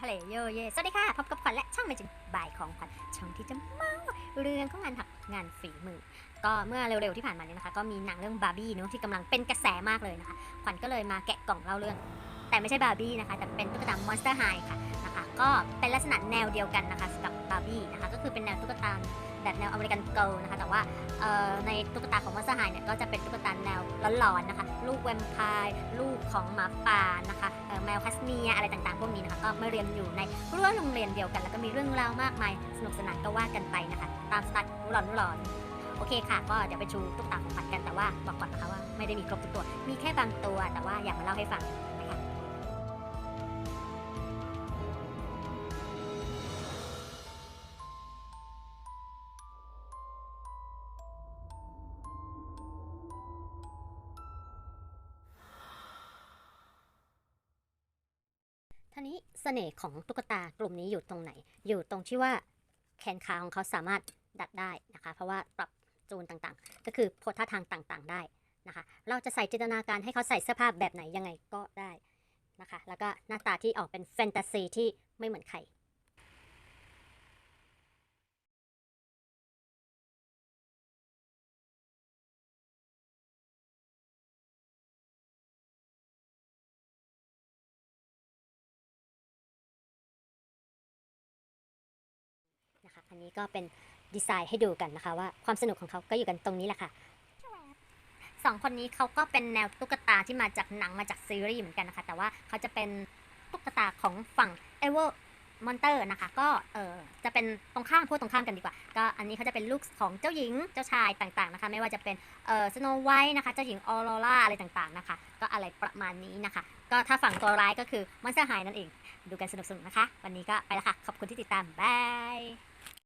ทะเลโยเย สวัสดีค่ะ พบกับขวัญและช่างไม่จิงบ่ายของขวัญช่องที่จะเมาเรื่องของงานถักงานฝีมือ ก็เมื่อเร็วๆที่ผ่านมาเนี่ยนะคะ ก็มีหนังเรื่องบาร์บี้เนาะที่กำลังเป็นกระแสมากเลยนะคะ ขวัญก็เลยมาแกะกล่องเล่าเรื่อง แต่ไม่ใช่บาร์บี้นะคะ แต่เป็นตุ๊กตามอนสเตอร์ไฮค่ะ ก็เป็นลักษณะแนวเดียวกันนะคะกับบาร์บี้นะคะก็คือเป็นแนวตุ๊กตาแบบแนวอเมริกันเกิลนะคะแต่ว่าในตุ๊กตาของมอสเตอร์เนี่ยก็จะเป็นตุ๊กตาแนวร้อนๆนะคะลูกแวมไพร์ลูกของหมาป่านะคะแมวคัสเนียอะไรต่างๆพวกนี้นะคะก็มาเรียนอยู่ในรั้วโรงเรียนเดียวกัน แล้วก็มีเรื่องราวมากมายสนุกสนานก็ว่ากันไปนะคะตามสไตล์หลอนๆโอเคค่ะ ก็เดี๋ยวไปชูตุ๊กตาของขวัญกันแต่ว่าบอกก่อนนะคะว่าไม่ได้มีครบทุกตัว มีแค่บางตัวแต่ว่าอยากมาเล่าให้ฟัง นะคะท่านี้เสน่ห์ของตุ๊กตากลุ่มนี้อยู่ตรงไหน อยู่ตรงที่ว่าแขนขาของเขาสามารถดัดได้นะคะ เพราะว่าปรับจูนต่างๆ ก็คือโพท่าทางต่างๆได้นะคะ เราจะใส่จินตนาการให้เขาใส่เสื้อผ้าแบบไหนยังไงก็ได้นะคะ แล้วก็หน้าตาที่ออกเป็นแฟนตาซีที่ไม่เหมือนใคร อันนี้ก็เป็นดีไซน์ให้ดูกันนะคะ ว่าความสนุกของเขาก็อยู่กันตรงนี้แหละค่ะสองคนนี้เขาก็เป็นแนวตุ๊กตาที่มาจากหนังมาจากซีรีส์เหมือนกันนะคะ แต่ว่าเขาจะเป็นตุ๊กตาของฝั่งเอเวอ มอนเตอร์นะคะ ก็เออจะเป็นตรงข้ามพูดตรงข้ามกันดีกว่า ก็อันนี้เขาจะเป็นลูกของเจ้าหญิงเจ้าชายต่างๆนะคะ ไม่ว่าจะเป็นเออสโนไวท์นะคะ เจ้าหญิงออโรราอะไรต่างๆนะคะ ก็อะไรประมาณนี้นะคะ ก็ถ้าฝั่งตัวร้ายก็คือมอนสเตอร์ไฮนั่นเอง ดูกันสนุกๆนะคะ วันนี้ก็ไปแล้วค่ะ ขอบคุณที่ติดตามบาย